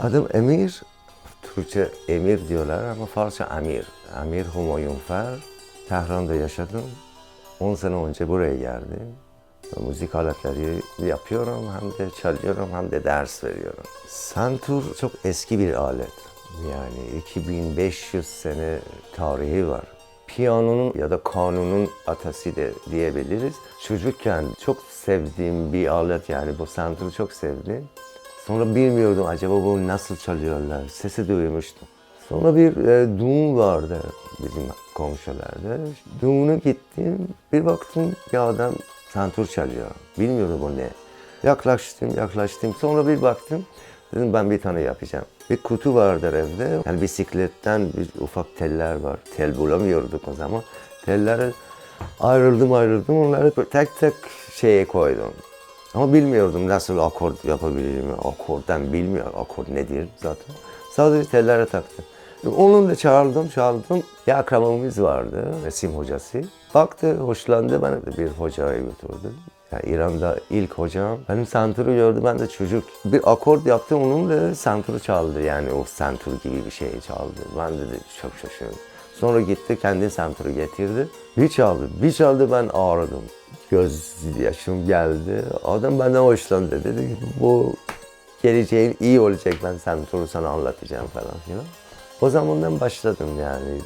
Adım Emir. Türkçe Emir diyorlar ama Farsça Amir. Amir Humayun Fer. Tehran'da yaşadım. 10 sene önce buraya geldim. Müzik aletleri yapıyorum, hem de çalıyorum, hem de ders veriyorum. Santur çok eski bir alet. Yani 2500 sene tarihi var. Piyanonun ya da kanunun atası de diyebiliriz. Çocukken çok sevdiğim bir alet yani bu santuru çok sevdim. Sonra bilmiyordum acaba bunu nasıl çalıyorlar. Sesi duymuştum. Sonra bir e, düğün vardı bizim komşularda. Düğüne gittim. Bir baktım bir adam santur çalıyor. Bilmiyorum bu ne. Yaklaştım, yaklaştım. Sonra bir baktım. Dedim ben bir tane yapacağım. Bir kutu vardır evde. Yani bisikletten bir ufak teller var. Tel bulamıyorduk o zaman. Telleri ayrıldım ayrıldım. Onları tek tek şeye koydum. Ama bilmiyordum nasıl akord yapabilirim. Akordan bilmiyor. Akord nedir zaten. Sadece tellere taktım. Onu da çağırdım, çağırdım. Bir akrabamız vardı, resim hocası. Baktı, hoşlandı, bana da bir hocaya götürdü. Yani İran'da ilk hocam. Benim santuru gördü, ben de çocuk. Bir akord yaptım, onun da santuru çaldı. Yani o santur gibi bir şey çaldı. Ben de, de çok şaşırdım. Sonra gitti, kendi santuru getirdi. Bir çaldı, bir çaldı ben ağrıdım. Göz yaşım geldi. Adam benden hoşlandı. Dedi ki bu geleceğin iyi olacak ben santuru sana anlatacağım falan filan. O zamandan başladım yani.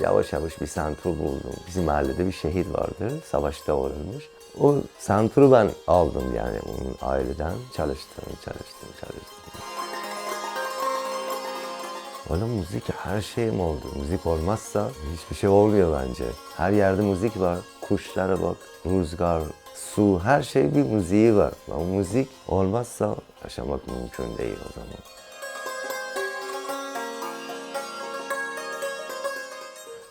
Yavaş yavaş bir santur buldum. Bizim mahallede bir şehit vardı. Savaşta ölmüş. O santuru ben aldım yani onun aileden. Çalıştım, çalıştım, çalıştım. Oğlum müzik her şeyim oldu. Müzik olmazsa hiçbir şey olmuyor bence. Her yerde müzik var. Kuşlara bak, rüzgar, su, her şey bir müziği var. Ama müzik olmazsa yaşamak mümkün değil o zaman.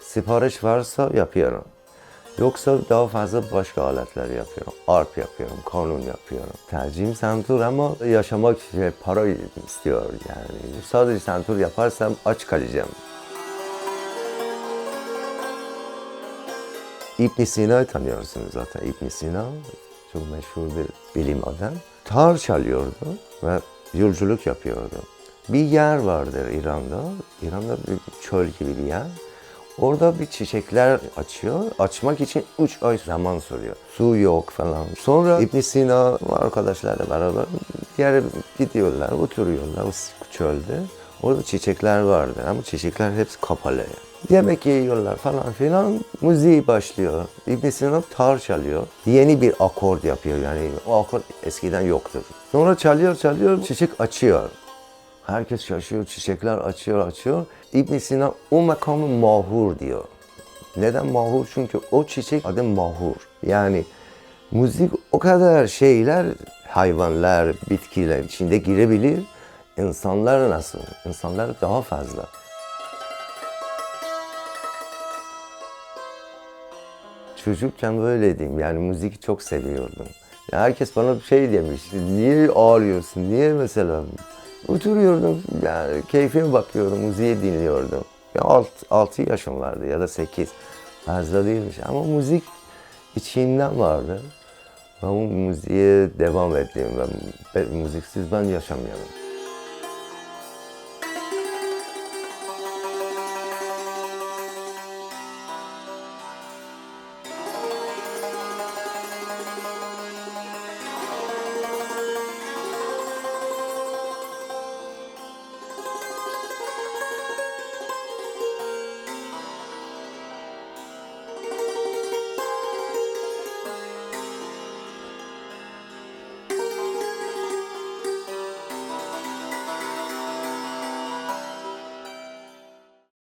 Sipariş varsa yapıyorum. Yoksa daha fazla başka aletler yapıyorum. Arp yapıyorum, kanun yapıyorum. Tercihim santur ama yaşamak şey, para istiyor yani. Sadece santur yaparsam aç kalacağım. İbn Sina'yı tanıyorsunuz zaten. İbn Sina çok meşhur bir bilim adam. Tar çalıyordu ve yolculuk yapıyordu. Bir yer vardır İran'da. İran'da bir çöl gibi bir yer. Orada bir çiçekler açıyor. Açmak için 3 ay zaman sürüyor. Su yok falan. Sonra İbn Sina arkadaşlarla beraber yere gidiyorlar, oturuyorlar o çölde. Orada çiçekler vardı ama çiçekler hepsi kapalı. Yemek yiyorlar falan filan. Müziği başlıyor. İbn Sina tar çalıyor. Yeni bir akord yapıyor yani. O akord eskiden yoktur. Sonra çalıyor çalıyor çiçek açıyor. Herkes şaşıyor, çiçekler açıyor, açıyor. İbn Sina o makamı mahur diyor. Neden mahur? Çünkü o çiçek adı mahur. Yani müzik o kadar şeyler, hayvanlar, bitkiler içinde girebilir. İnsanlar nasıl? İnsanlar daha fazla. Çocukken böyleydim. Yani müzik çok seviyordum. Ya herkes bana şey demiş. Niye ağlıyorsun? Niye mesela? Oturuyordum yani keyfime bakıyordum, müziği dinliyordum. Ya 6 yaşım vardı ya da 8. Fazla değilmiş ama müzik içinden vardı. Ben müziğe devam ettim. Ben müziksiz ben yaşamıyorum.